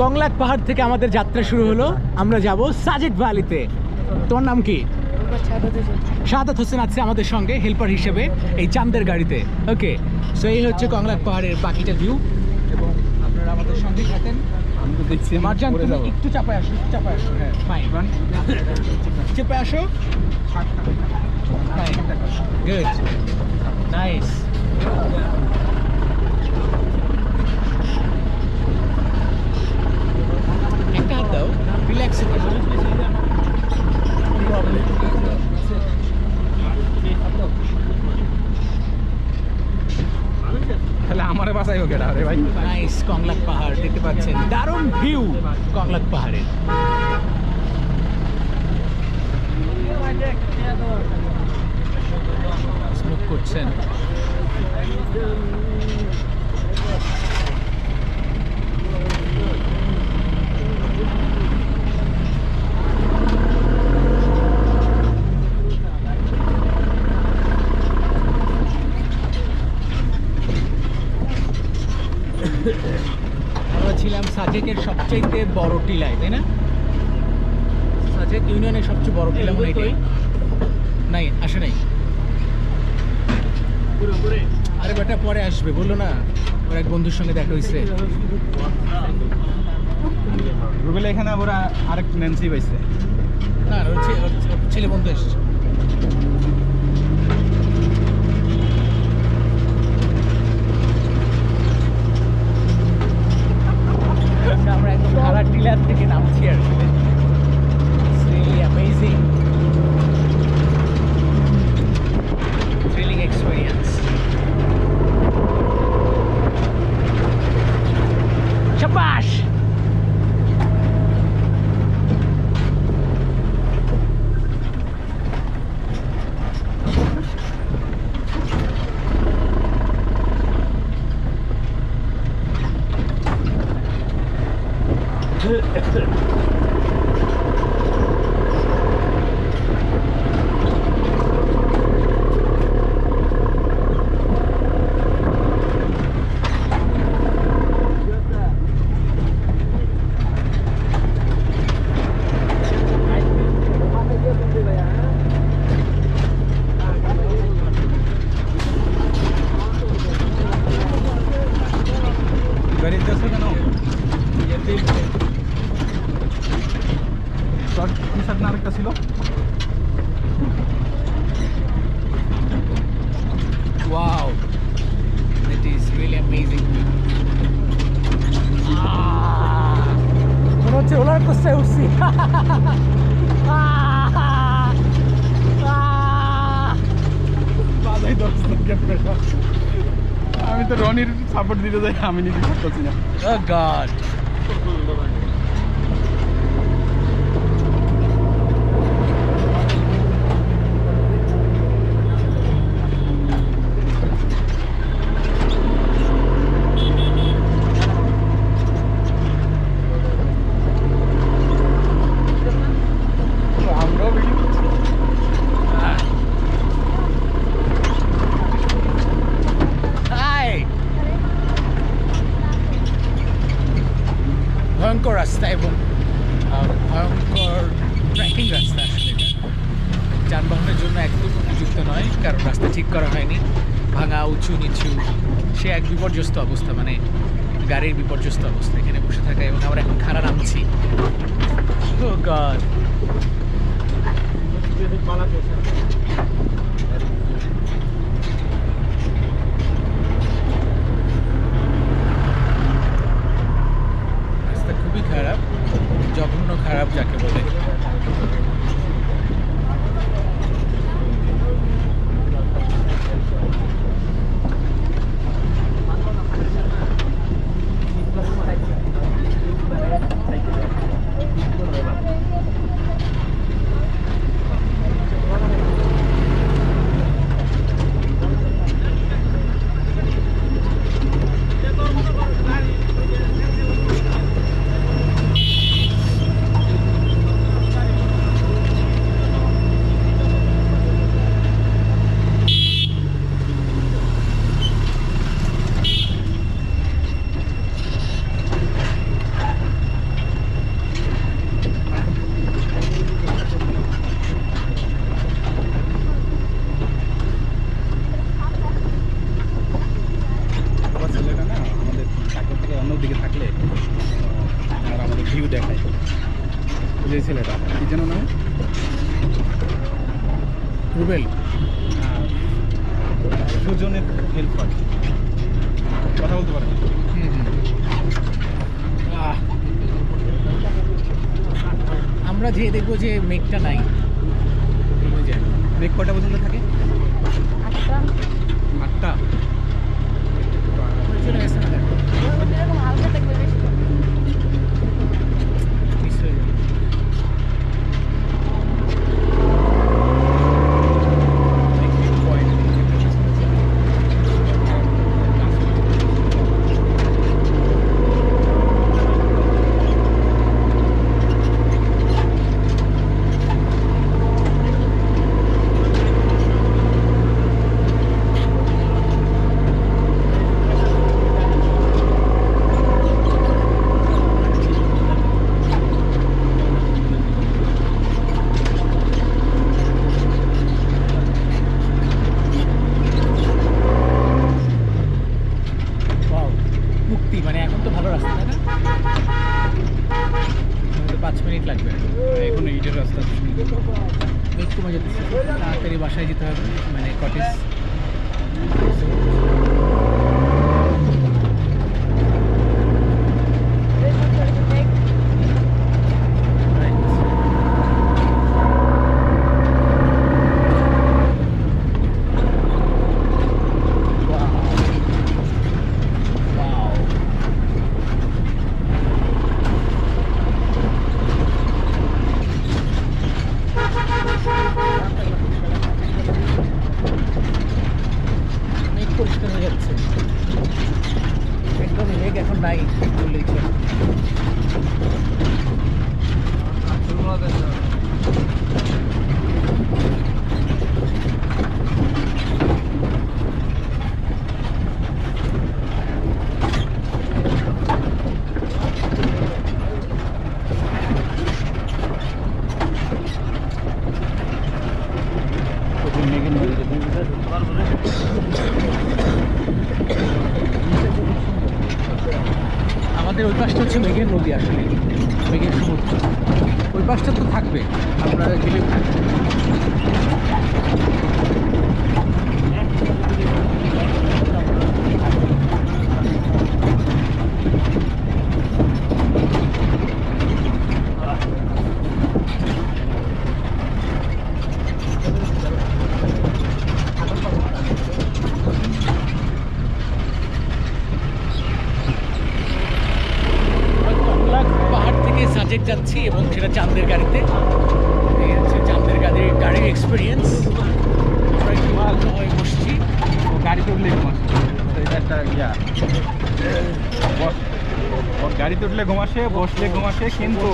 কংলাক পাহাড় থেকে আমাদের যাত্রা শুরু হলো। আমরা যাব সাজেক ভ্যালিতে। তোর নাম কি? শাহাদাত হোসেন আছে আমাদের সঙ্গে হেল্পার হিসেবে এই চান্দের গাড়িতে। ওকে সো এই হচ্ছে কংলাক পাহাড়ের বাকিটা ভিউ এবং আপনারা আমাদের সঙ্গে থাকেন। আমি দেখছি মার্জান তুমি যাব। একটু চাপায় আসো চাপায় আসো। হ্যাঁ ফাইন চেপে আসো। গুড নাইস একটা হাত দাও রিল্যাক্স তাহলে আমারে বাঁচাই হোক এটা ভাই? নাইস কংলাক পাহাড় দেখতে পাচ্ছেন। দারুণ ভিউ কংলাক পাহাড়ের স্মোক করছেন। আমরা ছিলাম সাজেকের সবচাইতে বড় টিলায় তাই না? সাজেক ইউনিয়নের সবচেয়ে বড় টিলা মনে হয় এটাই নাই আসে নাই। আরে বেটা পরে আসবে বলল না। ওর এক বন্ধুর সঙ্গে দেখা হয়েছে রুবেল এখানে আবার আরেক ন্যান্সি পাইছে। না ছেলে বন্ধু এসছে আমরা একদম খালা টিলার থেকে নামছি আর কি। ছিল Wow, that is really amazing. Ah, মনে হচ্ছে রোলার কোস্টারে উঠছি Ah, ah. বাজাই দশ আমি তো রনির সাপোর্ট দিতে যাই আমি নিজে করতেছি না Oh কারণ রাস্তা ঠিক করা হয়নি, ভাঙা, উঁচু, নিচু, সে এক বিপর্যস্ত অবস্থা মানে গাড়ির বিপর্যস্ত অবস্থা, এখানে বসে থাকা এবং আমরা এখন খাড়া নামছি Oh God. সুজনের হয় কথা বলতে পারে না। হুম হুম। আহ। আমরা যে দেখব যে মেঘটা নাই মেঘ কটা পর্যন্ত থাকে আটটা আটটা ওই চলে গেছে না দেখো, ওর মধ্যে এরকম হালকা থাকবে বেশি করে। miss হয়ে যাবে। দেখি, point Wow, মুক্তি মানে এখন তো ভালো রাস্তা তাই না হয়তো পাঁচ মিনিট লাগবে এখন ইটের রাস্তা মেঘ কমে যেতেছে। তাড়াতাড়ি বাসায় যেতে হবে মানে কটেজ বেশ সুন্দর একটা মেঘ। মেঘ পরিষ্কার হয়ে যাচ্ছে। একদম মেঘ এখন নাই বললেই চলে। প্রচুর মেঘের মধ্যে যেতে আমাদের ওই পাশটা হচ্ছে মেঘের নদী আসলে। মেঘের সমুদ্র ওই পাশটা তো থাকবে। আপনারা গেলে থাকবে কমলাক পাহাড় থেকে সাজেক যাচ্ছি এবং সেটা চাঁদের গাড়িতে। এই হচ্ছে চাঁদের গাড়ির গাড়ির এক্সপিরিয়েন্স আমরা একটু ভালো হয়ে বসছি। গাড়িতে উঠলে গাড়িতে উঠলে ঘুমাসে বসলে ঘুমাসে কিন্তু